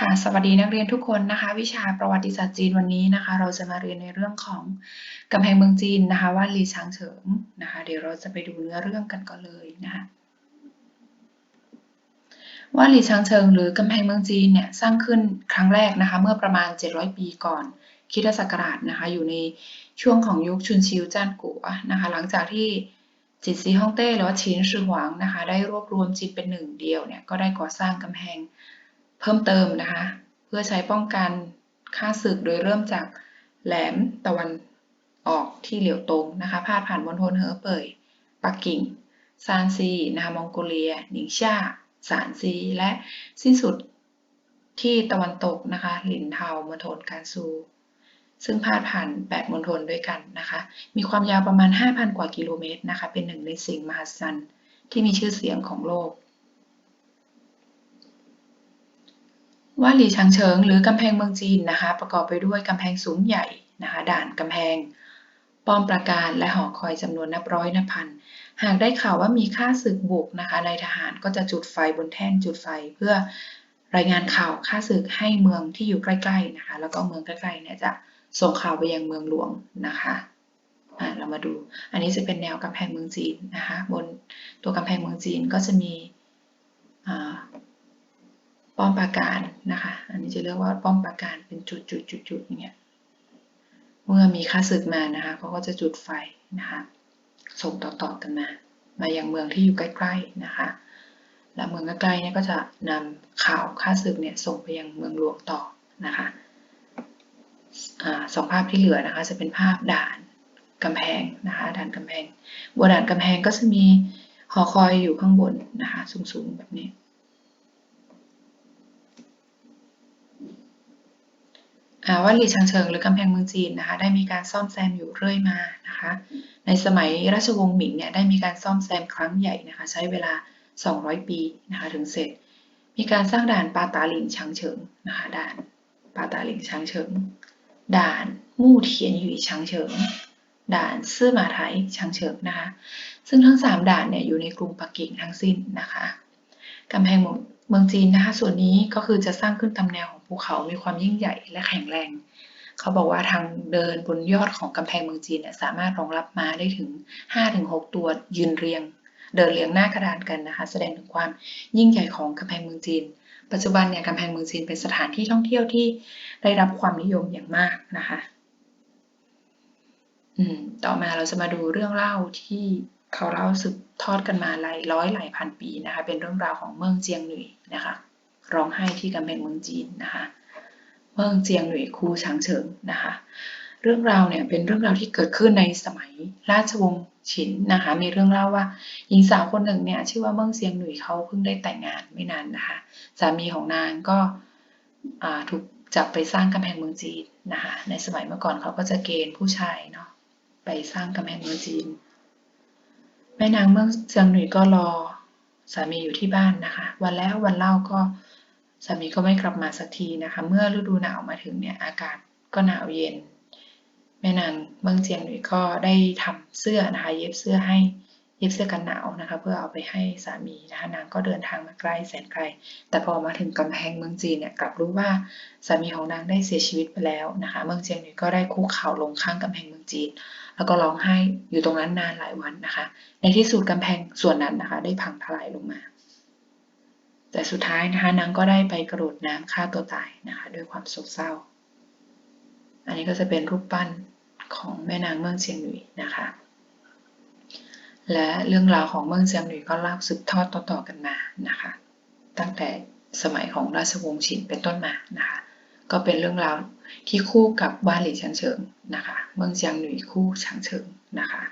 ค่ะสวัสดีนักเรียนทุกคนนะคะ วิชาประวัติศาสตร์จีนวันนี้นะคะ เราจะมาเรียนในเรื่องของกำแพงเมืองจีนนะคะว่าลีชางเฉิงนะคะ เดี๋ยวเราจะไปดูเนื้อเรื่องกันก่อนเลยนะคะว่าลีชางเฉิงหรือกำแพงเมืองจีนเนี่ยสร้างขึ้นครั้งแรกนะคะ เมื่อประมาณ 700 ปีก่อนคริสตศักราชนะคะ อยู่ในช่วงของยุคชุนชิวจ้านกัวนะคะ หลังจากที่จิตซีฮ่องเต้หรือว่าชินชือหวางนะคะ ได้รวบรวมจิตเป็นหนึ่งเดียวเนี่ยก็ได้ก่อสร้างกำแพง พิ่มเติมนะคะ เพื่อใช้ป้องกันค่าศึกโดยเริ่มจากแหลมตะวันออกที่เหลียวตงนะคะพาดผ่านมณฑลเหอเป่ยปักกิ่งซานซีนะคะมองโกเลียหนิงชาสานซี และสิ้นสุดที่ตะวันตกนะคะหลินเทามณฑลการซู ซึ่งพาดผ่าน 8มณฑลด้วยกันนะคะ มีความยาวประมาณ 5,000 กว่ากิโลเมตรนะคะ เป็นหนึ่งในสิ่งมหัศจรรย์ที่มีชื่อเสียงของโลก ว่าหลี่ชางเฉิงหรือกำแพงเมืองจีนนะคะ ประกอบไปด้วยกำแพงสูงใหญ่นะคะด่านกำแพง ป้อมปราการและหอคอยจำนวนนับร้อยนับพัน หากได้ข่าวว่ามีค่าศึกบุกนะคะนายทหารก็จะจุดไฟบนแท่นจุดไฟเพื่อรายงานข่าวค่าศึกให้เมืองที่อยู่ใกล้ๆนะคะ แล้วก็เมืองใกล้ๆเนี่ยจะส่งข่าวไปยังเมืองหลวงนะคะเรามาดู อันนี้จะเป็นแนวกำแพงเมืองจีนนะคะ บนตัวกำแพงเมืองจีนก็จะมี ป้อมปราการนะคะ อันนี้จะเรียกว่าป้อมปราการเป็นจุดจุดจุดจุดอย่างเงี้ย เมื่อมีข้าศึกมานะคะเขาก็จะจุดไฟนะคะ ส่งต่อๆกันมา มายังเมืองที่อยู่ใกล้ๆนะคะ และเมืองใกล้ๆเนี่ยก็จะนำข่าวข้าศึกเนี่ยส่งไปยังเมืองหลวงต่อนะคะสองภาพที่เหลือนะคะจะเป็นภาพด่านกำแพงนะคะด่านกำแพงบนด่านกำแพงก็จะมีหอคอยอยู่ข้างบนนะคะสูงๆแบบนี้ วัดหลี่ชางเชิงหรือกำแพงเมืองจีนนะคะได้มีการซ่อมแซมอยู่เรื่อยมานะคะในสมัยราชวงศ์หมิงเนี่ยได้มีการซ่อมแซมครั้งใหญ่นะคะใช้เวลา 200 ปีนะคะถึงเสร็จ มีการสร้างด่านปาตาหลิงชางเฉิงนะคะด่านปาตาหลิงชางเฉิง ด่านมู่เทียนหยู่ชางเฉิง ด่านซื่อมาไทยชางเฉิงนะคะซึ่งทั้ง 3 ด่านเนี่ยอยู่ในกรุงปักกิ่งทั้งสิ้นนะคะกำแพง เมืองจีนนะคะ ส่วนนี้ก็คือจะสร้างขึ้นตามแนวของภูเขา มีความยิ่งใหญ่และแข็งแรง เขาบอกว่าทางเดินบนยอดของกำแพงเมืองจีนเนี่ยสามารถรองรับม้าได้ถึง 5-6 ตัวยืนเรียง เดินเรียงหน้ากระดานกันนะคะ แสดงถึงความยิ่งใหญ่ของกำแพงเมืองจีน ปัจจุบันเนี่ยกำแพงเมืองจีนเป็นสถานที่ท่องเที่ยวที่ได้รับความนิยมอย่างมากนะคะต่อมาเราจะมาดูเรื่องเล่าที่ เขาเล่าสืบทอดกันมาหลายร้อยหลายพันปีนะคะ เป็นเรื่องราวของเมืองเจียงหนุ่ยนะคะ ร้องไห้ที่กำแพงเมืองจีนนะคะ เมืองเจียงหนุ่ยคูฉางเฉิงนะคะ เรื่องราวเนี่ยเป็นเรื่องราวที่เกิดขึ้นในสมัยราชวงศ์ฉินนะคะ มีเรื่องเล่าว่าหญิงสาวคนหนึ่งเนี่ยชื่อว่าเมืองเจียงหนุ่ยเขาเพิ่งได้แต่งงานไม่นานนะคะ สามีของนางก็ถูกจับไปสร้างกำแพงเมืองจีนนะคะ ในสมัยเมื่อก่อนเขาก็จะเกณฑ์ผู้ชายเนาะไปสร้างกำแพงเมืองจีน แม่นางเมืองเซียงหนุ่ยก็รอสามีอยู่ที่บ้านนะคะ วันแล้ววันเล่าก็สามีก็ไม่กลับมาสักทีนะคะ เมื่อฤดูหนาวมาถึงเนี่ยอากาศก็หนาวเย็น แม่นางเมืองเจียงหนุ่ยก็ได้ทำเสื้อนะคะ เย็บเสื้อให้ ย็บเสื้อกันหนาวนะคะ เพื่อเอาไปให้สามีนะคะนางก็เดินทางมาไกลแสนไกล แต่พอมาถึงกำแพงเมืองจีนเนี่ยกลับรู้ว่าสามีของนางได้เสียชีวิตไปแล้วนะคะ เมืองเจียงหนุ่ยก็ได้คุกเข่าลงข้างกำแพงเมืองจีน แล้วก็ร้องไห้อยู่ตรงนั้นนานหลายวันนะคะ ในที่สุดกำแพงส่วนนั้นนะคะ ได้พังทลายลงมา แต่สุดท้ายนะคะนางก็ได้ไปกระโดดน้ำฆ่าตัวตายนะคะ ด้วยความโศกเศร้า อันนี้ก็จะเป็นรูปปั้นของแม่นางเมืองเชียงหนุยนะคะ และเรื่องราวของเมืองเซียงหนุยก็เล่าสืบทอดต่อๆกันมานะคะ ตั้งแต่สมัยของราชวงศ์ฉินเป็นต้นมานะคะ ก็เป็นเรื่องราวที่คู่กับบ้านหลี่ชังเฉิงนะคะ เมืองเซียงหนุ่ยคู่ชางเฉิงนะคะ